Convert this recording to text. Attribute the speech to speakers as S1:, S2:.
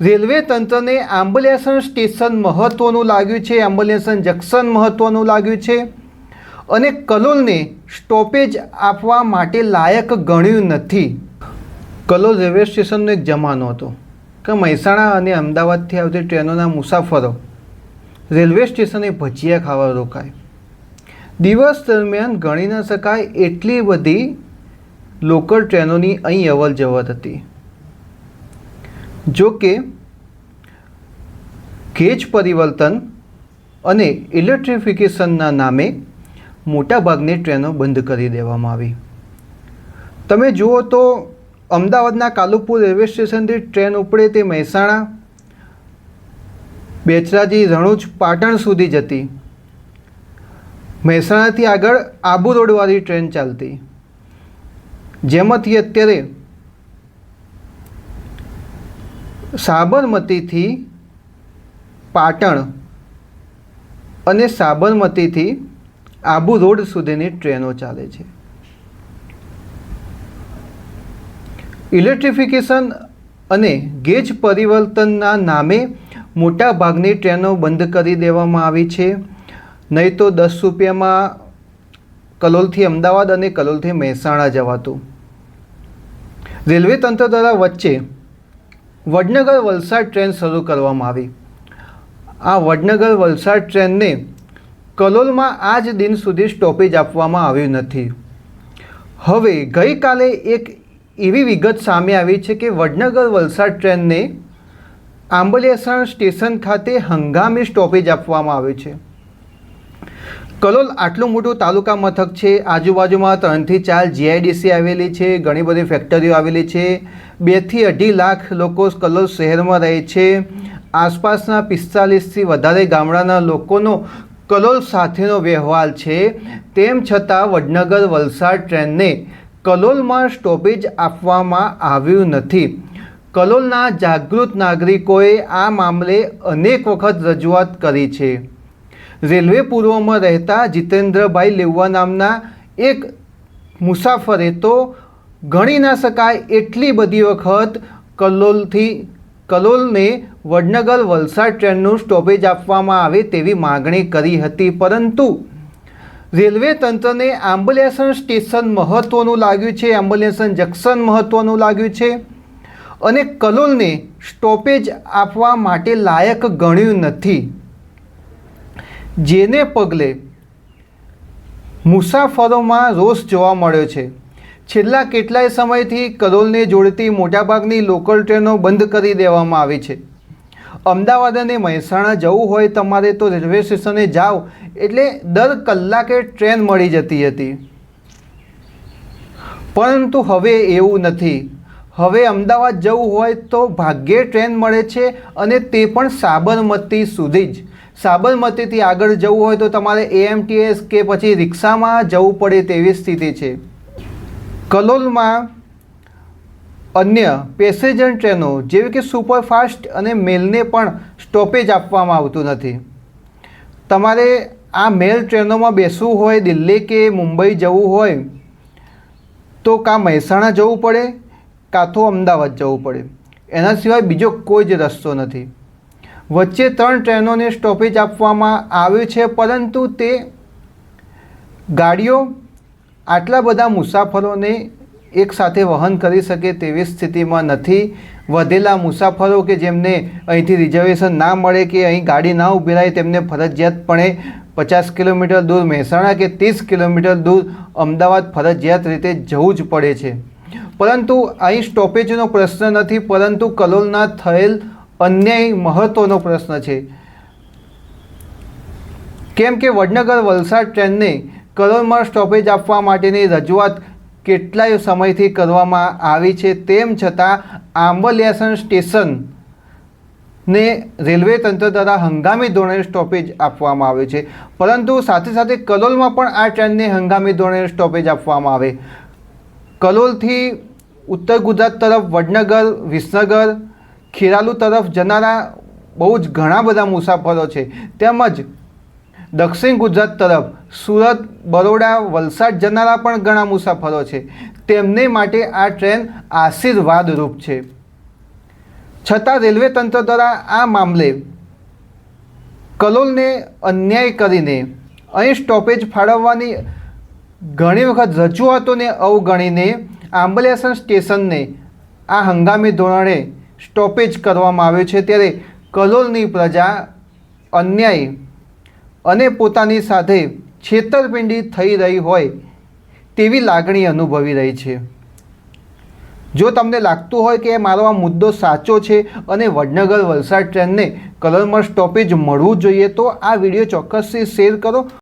S1: Railway તંત્રને Ambaliyasan station મહત્ત્વનું લાગ્યું છે આંબલિયાસણ જંકશન મહત્ત્વનું લાગ્યું છે અને કલોલને સ્ટોપેજ આપવા માટે લાયક ગણ્યું નથી. કલોલ રેલવે સ્ટેશનનો એક જમાનો હતો કે મહેસાણા અને અમદાવાદથી આવતી ટ્રેનોના મુસાફરો રેલવે સ્ટેશને ભજીયા ખાવા રોકાય. દિવસ દરમિયાન ગણી ન શકાય એટલી બધી લોકલ ટ્રેનોની અહીં અવલ જવર હતી. જો કે, ગેજ પરિવર્તન અને ઇલેક્ટ્રિફિકેશનના નામે મોટાભાગની ટ્રેનો બંધ કરી દેવામાં આવી. તમે જુઓ તો, અમદાવાદના કાલુપુર રેલવે સ્ટેશનથી ટ્રેન ઉપડે તે મહેસાણા, બેચરાજી, રણુજ, પાટણ સુધી જતી. મહેસાણાથી આગળ આબુ રોડવાળી ટ્રેન ચાલતી. જેમાંથી અત્યારે સાબરમતીથી પાટણ અને સાબરમતીથી આબુ રોડ સુધીની ટ્રેનો ચાલે છે. ઇલેક્ટ્રિફિકેશન અને ગેજ પરિવર્તનના નામે મોટા ભાગની ટ્રેનો બંધ કરી દેવામાં આવી છે. નહીં તો દસ રૂપિયામાં કલોલથી અમદાવાદ અને કલોલથી મહેસાણા જવાતું. રેલવે તંત્ર દ્વારા વચ્ચે વડનગર વલસાડ ટ્રેન શરૂ કરવામાં આવી. આ વડનગર વલસાડ ટ્રેનને કલોલમાં આજ દિન સુધી સ્ટોપેજ આપવામાં આવ્યું નથી. હવે ગઈકાલે એક એવી વિગત સામે આવી છે કે વડનગર વલસાડ ટ્રેનને આંબલિયાસણ સ્ટેશન ખાતે હંગામી સ્ટોપેજ આપવામાં આવ્યું છે. કલોલ આટલું મોટું તાલુકા મથક છે. આજુબાજુમાં ત્રણથી ચાર જીઆઈડીસી આવેલી છે, ઘણી બધી ફેક્ટરીઓ આવેલી છે. બેથી અઢી લાખ લોકો કલોલ શહેરમાં રહે છે. આસપાસના પિસ્તાલીસથી વધારે ગામડાના લોકોનો કલોલ સાથેનો વ્યવહાર છે. તેમ છતાં વડનગર વલસાડ ટ્રેનને કલોલમાં સ્ટોપેજ આપવામાં આવ્યું નથી. કલોલના જાગૃત નાગરિકોએ આ મામલે અનેક વખત રજૂઆત કરી છે. રેલવે પૂર્વમાં રહેતા જીતેન્દ્રભાઈ લેવા નામના એક મુસાફરે તો ગણી ના શકાય એટલી બધી વખત કલોલથી, કલોલને વડનગર વલસાડ ટ્રેનનું સ્ટોપેજ આપવામાં આવે તેવી માગણી કરી હતી. પરંતુ રેલવે તંત્રને આંબલિયાસણ સ્ટેશન મહત્ત્વનું લાગ્યું છે, આંબલિયાસણ જંકશન મહત્ત્વનું લાગ્યું છે અને કલોલને સ્ટોપેજ આપવા માટે લાયક ગણ્યું નથી. જેને પગલે મુસાફરોમાં રોષ જોવા મળ્યો છે. છેલ્લા કેટલાય સમયથી કલોલને જોડતી મોટાભાગની લોકલ ટ્રેનો બંધ કરી દેવામાં આવી છે. અમદાવાદ અને મહેસાણા જવું હોય તમારે તો રેલવે સ્ટેશને જાઓ એટલે દર કલાકે ટ્રેન મળી જતી હતી. પરંતુ હવે એવું નથી. હવે અમદાવાદ જવું હોય તો ભાગ્યે ટ્રેન મળે છે અને તે પણ સાબરમતી સુધી જ. સાબરમતીથી આગળ જવું હોય તો તમારે એએમટીએસ કે પછી રિક્ષામાં જવું પડે તેવી સ્થિતિ છે. કલોલમાં અન્ય પેસેન્જર ટ્રેનો જેવી કે સુપરફાસ્ટ અને મેલને પણ સ્ટોપેજ આપવામાં આવતું નથી. તમારે આ મેલ ટ્રેનોમાં બેસવું હોય, દિલ્હી કે મુંબઈ જવું હોય, તો કાં મહેસાણા જવું પડે, કાં તો અમદાવાદ જવું પડે. એના સિવાય બીજો કોઈ જ રસ્તો નથી. વચ્ચે ત્રણ ટ્રેનોને સ્ટોપેજ આપવામાં આવ્યું છે, પરંતુ તે ગાડીઓ આટલા બધા મુસાફરોને એકસાથે વહન કરી શકે તેવી સ્થિતિમાં નથી. વધેલા મુસાફરો કે જેમને અહીંથી રિઝર્વેશન ના મળે કે અહીં ગાડી ના ઊભી રહે, તેમને ફરજિયાતપણે પચાસ કિલોમીટર દૂર, મહેસાણા કે ત્રીસ કિલોમીટર દૂર અમદાવાદ ફરજિયાત રીતે જવું જ પડે છે. પરંતુ અહીં સ્ટોપેજનો પ્રશ્ન નથી, પરંતુ કલોલના થયેલ અન્યાય મહત્ત્વનો પ્રશ્ન છે. કેમ કે વડનગર વલસાડ ટ્રેનને કરોડમાં સ્ટોપેજ આપવા માટેની રજૂઆત કેટલાય સમયથી કરવામાં આવી છે, તેમ છતાં આંબલિયાસણ સ્ટેશન ને રેલવે તંત્ર દ્વારા હંગામી ધોરણે સ્ટોપેજ આપવામાં આવે છે. પરંતુ સાથે સાથે કલોલમાં પણ આ ટ્રેનને હંગામી ધોરણે સ્ટોપેજ આપવામાં આવે. કલોલથી ઉત્તર ગુજરાત તરફ વડનગર, વિસનગર ખેરાલુ તરફ જનારા બહુ જ ઘણા બધા મુસાફરો છે. તેમજ દક્ષિણ ગુજરાત તરફ સુરત, બરોડા, વલસાડ જનારા પણ ઘણા મુસાફરો છે. તેમને માટે આ ટ્રેન આશીર્વાદરૂપ છે. છતાં રેલવે તંત્ર દ્વારા આ મામલે કલોલને અન્યાય કરીને અહીં સ્ટોપેજ ફાળવવાની ઘણી વખત રજૂઆતોને અવગણીને આંબલેસન સ્ટેશનને આ હંગામી ધોરણે સ્ટોપેજ કરવામાં આવ્યો છે ત્યારે કલોલની પ્રજા અન્યાય અને પોતાની સાથે છેતરપિંડી થઈ રહી હોય તેવી લાગણી અનુભવી રહી છે. જો તમને લાગતું હોય કે મારો આ મુદ્દો સાચો છે અને વડનગર વલસાડ ટ્રેનને કલરમાં સ્ટોપેજ મળવું જોઈએ તો આ વીડિયો ચોક્કસથી શેર કરો.